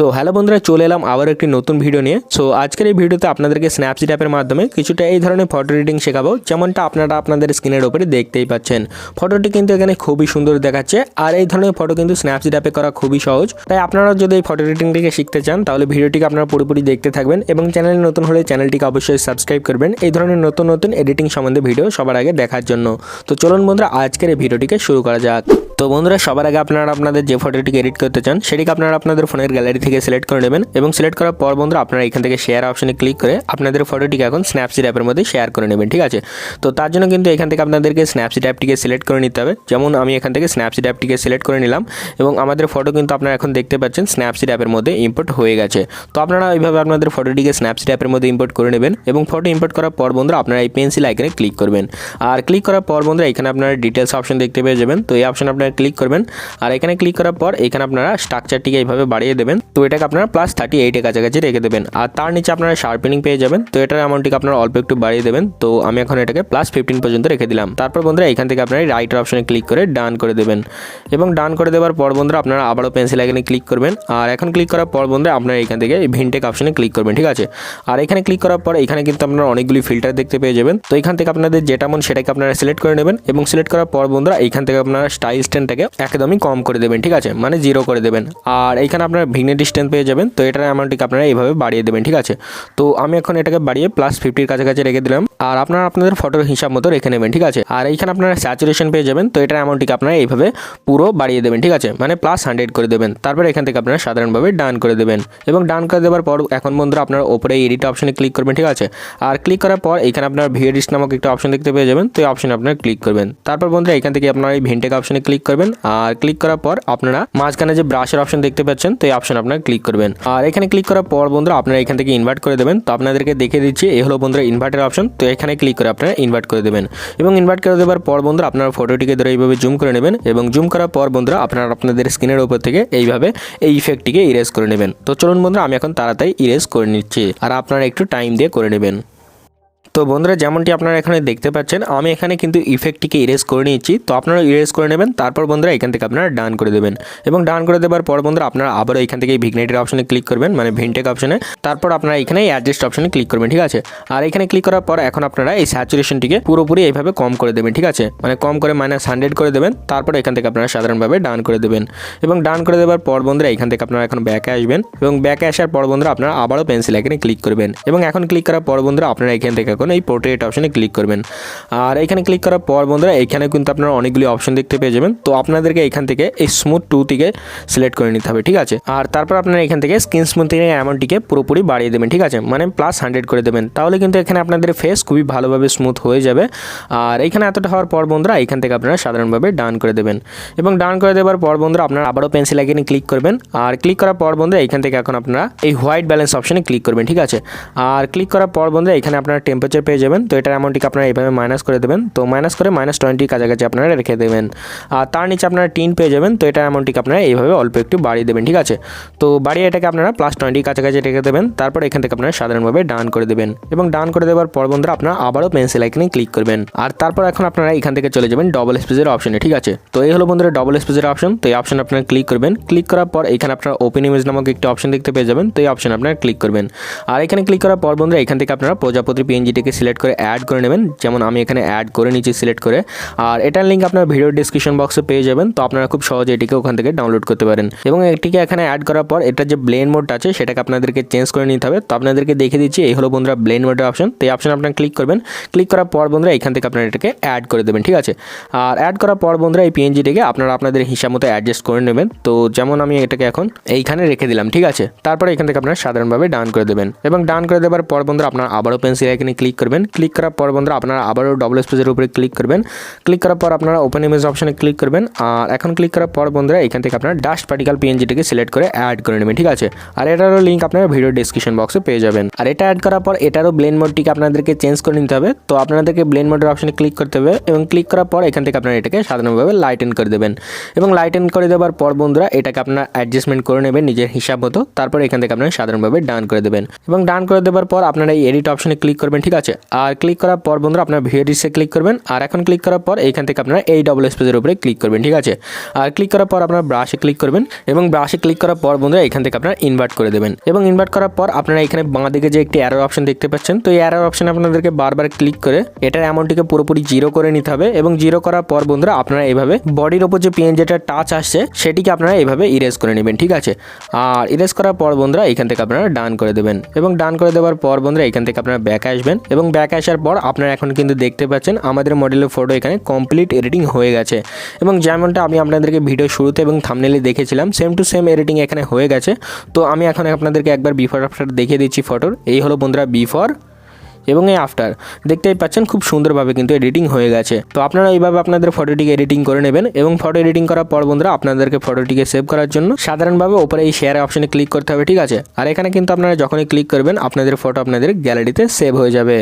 তো হ্যালো বন্ধুরা, চলে এলাম আবার একটি নতুন ভিডিও নিয়ে। সো আজকের এই ভিডিওতে আপনাদেরকে স্ন্যাপসিট অ্যাপের মাধ্যমে কিছুটা এই ধরনের ফটো এডিটিং শেখাবো, যেমনটা আপনারা আপনাদের স্ক্রিনের ওপরে দেখতেই পাচ্ছেন। ফটোটি কিন্তু এখানে খুবই সুন্দর দেখাচ্ছে, আর এই ধরনের ফটো কিন্তু স্ন্যাপসিট অ্যাপে করা খুবই সহজ। তাই আপনারা যদি এই ফটো এডিটিংটিকে শিখতে চান, তাহলে ভিডিওটিকে আপনারা পুরোপুরি দেখতে থাকবেন এবং চ্যানেলে নতুন হলে চ্যানেলটিকে অবশ্যই সাবস্ক্রাইব করবেন, এই ধরনের নতুন নতুন এডিটিং সম্বন্ধে ভিডিও সবার আগে দেখার জন্য। তো চলুন বন্ধুরা, আজকের এই ভিডিওটিকে শুরু করা যাক। তো বন্ধুরা, সবার আগে আপনারা আপনাদের যে ফটোটিকে এডিট করতে চান, সেটিকে আপনারা আপনাদের ফোনের গ্যালারি থেকে সিলেক্ট করে নেবেন এবং সিলেক্ট করার পর বন্ধুরা আপনারা এখান থেকে শেয়ার অপশনে ক্লিক করে আপনাদের ফটোটিকে এখন স্ন্যাপসিট অ্যাপের মধ্যে শেয়ার করে নেবেন, ঠিক আছে? তো তার জন্য কিন্তু এখান থেকে আপনাদেরকে স্ন্যাপসিট অ্যাপটিকে সিলেক্ট করে নিতে হবে। যেমন আমি এখান থেকে স্ন্যাপসিট অ্যাপটিকে সিলেক্ট করে নিলাম এবং আমাদের ফটো কিন্তু আপনারা এখন দেখতে পাচ্ছেন স্ন্যাপসিট অ্যাপের মধ্যে ইম্পোর্ট হয়ে গেছে। তো আপনারা এইভাবে আপনাদের ফটোটিকে স্ন্যাপসিট অ্যাপের মধ্যে ইম্পোর্ট করে নেবেন এবং ফটো ইম্পোর্ট করার পর বন্ধুরা আপনারা এই পেন্সিল আইকনে ক্লিক করবেন। আর ক্লিক করার পর বন্ধুরা এখানে আপনারা ডিটেলস অপশন দেখতে পেয়ে যাবেন। তো এই অপশন আপনারা ক্লিক করবেন। আর এখানে ক্লিক করার পর এখানে আপনারা স্ট্রাকচারটিকে এইভাবে বাড়িয়ে দেবেন। তো এটাকে আপনারা প্লাস থার্টি এইটের কাছাকাছি রেখে দেবেন। আর তার নিচে আপনারা শার্পেনিং পেয়ে যাবেন। তো এটার অ্যামাউন্টটিকে আপনারা অল্প একটু বাড়িয়ে দেবেন। তো আমি এখন এটাকে প্লাস ফিফটিন পর্যন্ত রেখে দিলাম। তারপর বন্ধুরা, এখান থেকে আপনারা রাইটার অপশনে ক্লিক করে ডান করে দেবেন। এবং ডান করে দেওয়ার পর বন্ধুরা, আপনারা আবারও পেন্সিল আইকনে ক্লিক করবেন। আর এখন ক্লিক করার পর বন্ধুরা, আপনারা এখান থেকে ভিনটেক অপশনে ক্লিক করবেন, ঠিক আছে? আর এখানে ক্লিক করার পর, এখানে কিন্তু আপনারা অনেকগুলি ফিল্টার দেখতে পেয়ে যাবেন। তো এখান থেকে আপনাদের যেটা মন সেটাকে আপনারা সিলেক্ট করে নেবেন। এবং সিলেক্ট করার পর বন্ধুরা, এখান থেকে আপনারা স্টাইল স্ট্যান্ডটাকে একদমই কম করে দেবেন, ঠিক আছে? মানে জিরো করে দেবেন। আর এখানে আপনারা ভিগনেট স্ট্যান্ড পেয়ে যাবেন, তো এটার অ্যামাউন্টটিকে আপনারা এইভাবে বাড়িয়ে দেবেন, ঠিক আছে? তো আমি এখন এটাকে বাড়িয়ে প্লাস ফিফটির কাছাকাছি রেখে দিলাম, আর আপনারা আপনাদের ফটোর হিসাব মতো রেখে নেবেন, ঠিক আছে? আর এইখানে আপনারা স্যাচুরেশন পেয়ে যাবেন, তো এটার অ্যামাউন্টটিকে আপনারা এইভাবে পুরো বাড়িয়ে দেবেন, ঠিক আছে? মানে প্লাস হান্ড্রেড করে দেবেন, তারপর এখান থেকে আপনারা সাধারণভাবে ডান করে দেবেন। এবং ডান করে দেওয়ার পর এখন বন্ধুরা আপনারা ওপরে এডিট অপশনে ক্লিক করবেন, ঠিক আছে? আর ক্লিক করার পর এখানে আপনার ভিএডিস নামক একটা অপশন দেখতে পেয়ে যাবেন, তো এই অপশনে আপনারা ক্লিক করবেন। তারপর বন্ধুরা এখান থেকে আপনারা এই ভিনটেক অপশনে ক্লিক করবেন, আর ক্লিক করার পর আপনারা মাঝখানে যে ব্রাশের অপশন দেখতে পাচ্ছেন, তো এই অপশন আপনারা ক্লিক করবেন। আর এখানে ক্লিক করার পর বন্ধুরা আপনারা এখান থেকে ইনভার্ট করে দেবেন। তো আপনাদেরকে দেখে দিচ্ছি, এ হলো বন্ধুরা ইনভার্টের অপশন তো এখানে ক্লিক করে আপনারা ইনভার্ট করে দেবেন। এবং ইনভার্ট করে দেওয়ার পর বন্ধুরা আপনারা ফটোটিকে ধরে এইভাবে জুম করে নেবেন। এবং জুম করার পর বন্ধুরা আপনারা আপনাদের স্ক্রিনের উপর থেকে এইভাবে এই ইফেক্টটিকে ইরেজ করে নেবেন। তো চলুন বন্ধুরা, আমি এখন তাড়াতাড়ি ইরেজ করে নিচ্ছি। আর আপনারা একটু টাইম দিয়ে করে নেবেন। তো বন্ধুরা, যেমনটি আপনারা এখানে দেখতে পাচ্ছেন, আমি এখানে কিন্তু ইফেক্টটিকে ইরেজ করে নিয়েছি। তো আপনারা ইরেজ করে নেবেন, তারপর বন্ধুরা এখান থেকে আপনারা ডান করে দেবেন। এবং ডান করে দেওয়ার পর বন্ধুরা, আপনারা আবারও এখান থেকে ভিগনেটের অপশনে ক্লিক করবেন মানে ভিনটেক অপশনে তারপর আপনারা এখানে অ্যাডজাস্ট অপশনে ক্লিক করবেন, ঠিক আছে? আর এখানে ক্লিক করার পর এখন আপনারা এই স্যাচুরেশনটিকে পুরোপুরি এইভাবে কম করে দেবেন, ঠিক আছে? মানে কম করে মাইনাস হান্ড্রেড করে দেবেন, তারপর এখান থেকে আপনারা সাধারণভাবে ডান করে দেবেন। এবং ডান করে দেওয়ার পর বন্ধুরা, এখান থেকে আপনারা এখন ব্যাকে আসবেন। এবং ব্যাকে আসার পর বন্ধুরা, আপনারা আবারও পেন্সিল এখানে ক্লিক করবেন। এবং এখন ক্লিক করার পর বন্ধুরা, আপনারা এখান থেকে এখন এই পোর্ট্রেট অপশনে ক্লিক করবেন। আর এখানে ক্লিক করার পর বন্ধুরা, এখানে কিন্তু আপনারা অনেকগুলি অপশন দেখতে পেয়ে যাবেন। তো আপনাদেরকে এখান থেকে এই স্মুথ টু থেকে সিলেক্ট করে নিতে হবে, ঠিক আছে? আর তারপর আপনারা এখান থেকে স্কিন স্মুথিং অ্যামাউন্টটিকে পুরোপুরি বাড়িয়ে দেবেন, ঠিক আছে? মানে প্লাস হান্ড্রেড করে দেবেন। তাহলে কিন্তু এখানে আপনাদের ফেস খুবই ভালোভাবে স্মুথ হয়ে যাবে। আর এখানে এতটা হওয়ার পর বন্ধুরা, এখান থেকে আপনারা সাধারণভাবে ডান করে দেবেন। এবং ডান করে দেওয়ার পর বন্ধুরা, আপনারা আবারও পেন্সিল আইকনে ক্লিক করবেন। আর ক্লিক করার পর বন্ধুরা, এখান থেকে এখন আপনারা এই হোয়াইট ব্যালেন্স অপশনে ক্লিক করবেন, ঠিক আছে? আর ক্লিক করার পর বন্ধুরা, এখানে আপনারা টেম্পারেচার পেয়ে যাবেন তো এটার অ্যামাউন্টটিকে আপনারা এইভাবে মাইনাস করে দেবেন। তো মাইনাস করে মাইনাস টোয়েন্টির কাছাকাছি আপনারা রেখে দেবেন। আর তার নিচে আপনারা টিন পেয়ে যাবেন তো এটার অ্যামাউন্টটিকে আপনারা এইভাবে অল্প একটু বাড়িয়ে দেবেন, ঠিক আছে? তো বাড়িয়ে এটাকে আপনারা প্লাস টোয়েন্টির কাছাকাছি রেখে দেবেন, তারপর এখান থেকে আপনারা সাধারণভাবে ডান করে দেবেন। এবং ডান করে দেওয়ার পর বন্ধুরা আপনারা আবারও পেন্সিল আইকনে ক্লিক করবেন। আর তারপর এখন আপনারা এখান থেকে চলে যাবেন ডবল স্পেসের অপশনে ঠিক আছে? তো এই হলো বন্ধুরা ডবল স্পেসের অপশন তো এই অপশন আপনারা ক্লিক করবেন। ক্লিক করার পর এখানে আপনারা ওপেন ইমেজ নামক একটি অপশন দেখতে পেয়ে যাবেন, তো এই অপশন আপনারা ক্লিক করবেন। আর এখানে ক্লিক করার পর বন্ধুরা এখান থেকে আপনারা প্রজাপতি পিএনজিটিকে সিলেক্ট করে অ্যাড করে নেবেন। যেমন আমি এখানে অ্যাড করে নিচে সিলেক্ট করে। আর এটার লিঙ্ক আপনার ভিডিও ডিসক্রিপশন বক্সে পেয়ে যাবেন। তো আপনারা খুব সহজে এটিকে ওখান থেকে ডাউনলোড করতে পারেন। এবং এটিকে এখানে অ্যাড করার পর এটার যে ব্লেন মোড আছে, সেটাকে আপনাদেরকে চেঞ্জ করে নিতে হবে। তো আপনাদেরকে দেখে দিচ্ছি, এই হলো বন্ধুরা ব্লেন মোডের অপশন তো এই অপশন আপনারা ক্লিক করবেন। ক্লিক করার পর বন্ধুরা এখান থেকে আপনারা এটাকে অ্যাড করে দেবেন, ঠিক আছে? আর অ্যাড করার পর বন্ধুরা এই পিএনজিটিকে আপনারা আপনাদের হিসাব মতো অ্যাডজাস্ট করে নেবেন। তো যেমন আমি এটাকে এখন এইখানে রেখে দিলাম, ঠিক আছে? তারপরে এখান থেকে আপনারা সাধারণভাবে ডান করে দেবেন। এবং ডান করে দেওয়ার পর বন্ধুরা আপনারা আবারও পেন্সিল এখানে ক্লিক করবেন। ক্লিক করার পর বন্ধুরা আপনারা আবারও ডবল স্পেসের উপরে ক্লিক করবেন। ক্লিক করার পর আপনারা ওপেন ইমেজ অপশনে ক্লিক করবেন। আর এখন ক্লিক করার পর বন্ধুরা এখান থেকে আপনারা ডাস্ট পার্টিকাল পিএনজিটিকে সিলেক্ট করে অ্যাড করে নেবেন, ঠিক আছে? আর এটারও লিঙ্ক আপনারা ভিডিও ডিসক্রিপশন বক্সে পেয়ে যাবেন। আর এটা অ্যাড করার পর এটারও ব্লেন মোডটিকে আপনাদেরকে চেঞ্জ করে নিতে হবে। তো আপনাদেরকে ব্লেন মোডের অপশনে ক্লিক করতে হবে এবং ক্লিক করার পর এখান থেকে আপনারা এটাকে সাধারণভাবে লাইটেন করে দেবেন। এবং লাইটেন করে দেওয়ার পর বন্ধুরা এটাকে আপনারা অ্যাডজাস্টমেন্ট করে নেবেন নিজের হিসাব মতো। তারপর এখান থেকে আপনারা সাধারণভাবে ডান করে দেবেন। এবং ডান করে দেওয়ার পর আপনারা এই এডিট অপশনে ক্লিক করবেন, ঠিক আছে। আর ক্লিক করার পর বন্ধুরা আপনার ভিডিওসে ক্লিক করবেন। আর এখন ক্লিক করার পর এইখান থেকে আপনারা এই ডবল স্পেসের উপরে ক্লিক করবেন, ঠিক আছে? আর ক্লিক করার পর আপনার ব্রাশে ক্লিক করবেন এবং ব্রাশে ক্লিক করার পর বন্ধুরা এখান থেকে আপনারা ইনভার্ট করে দেবেন। এবং ইনভার্ট করার পর আপনারা এখানে বাঁ দিকে যে একটি অ্যারো অপশন দেখতে পাচ্ছেন, তো এই অ্যারো অপশন আপনাদেরকে বারবার ক্লিক করে এটার অ্যামাউন্টটিকে পুরোপুরি জিরো করে নিতে হবে এবং জিরো করার পর বন্ধুরা আপনারা এইভাবে বডির ওপর যে পেন যেটা টাচ আসছে, সেটিকে আপনারা এইভাবে ইরেজ করে নেবেন, ঠিক আছে? আর ইরেজ করার পর বন্ধুরা এখান থেকে আপনারা ডান করে দেবেন। এবং ডান করে দেওয়ার পর বন্ধুরা এখান থেকে আপনারা ব্যাক আসবেন। এবং ব্যাক আসার পর আপনারা এখন কিন্তু দেখতে পাচ্ছেন আমাদের মডেলের ফটো এখানে কমপ্লিট এডিটিং হয়ে গেছে। এবং যেমনটা আমি আপনাদেরকে ভিডিও শুরুতে এবং থামনেলে দেখেছিলাম সেম টু সেম এডিটিং এখানে হয়ে গেছে। তো আমি এখন আপনাদেরকে একবার বিফোর আফটার দেখিয়ে দিচ্ছি ফটোর এই হলো বন্ধুরা বিফোর এবং এই আফটার দেখতেই পাচ্ছেন খুব সুন্দরভাবে কিন্তু এডিটিং হয়ে গেছে। তো আপনারা এইভাবে আপনাদের ফটোটিকে এডিটিং করে নেবেন এবং ফটো এডিটিং করার পর বন্ধুরা আপনাদেরকে ফটোটিকে সেভ করার জন্য সাধারণভাবে ওপরে এই শেয়ার অপশনে ক্লিক করতে হবে, ঠিক আছে? আর এখানে কিন্তু আপনারা যখনই ক্লিক করবেন, আপনাদের ফটো আপনাদের গ্যালারিতে সেভ হয়ে যাবে।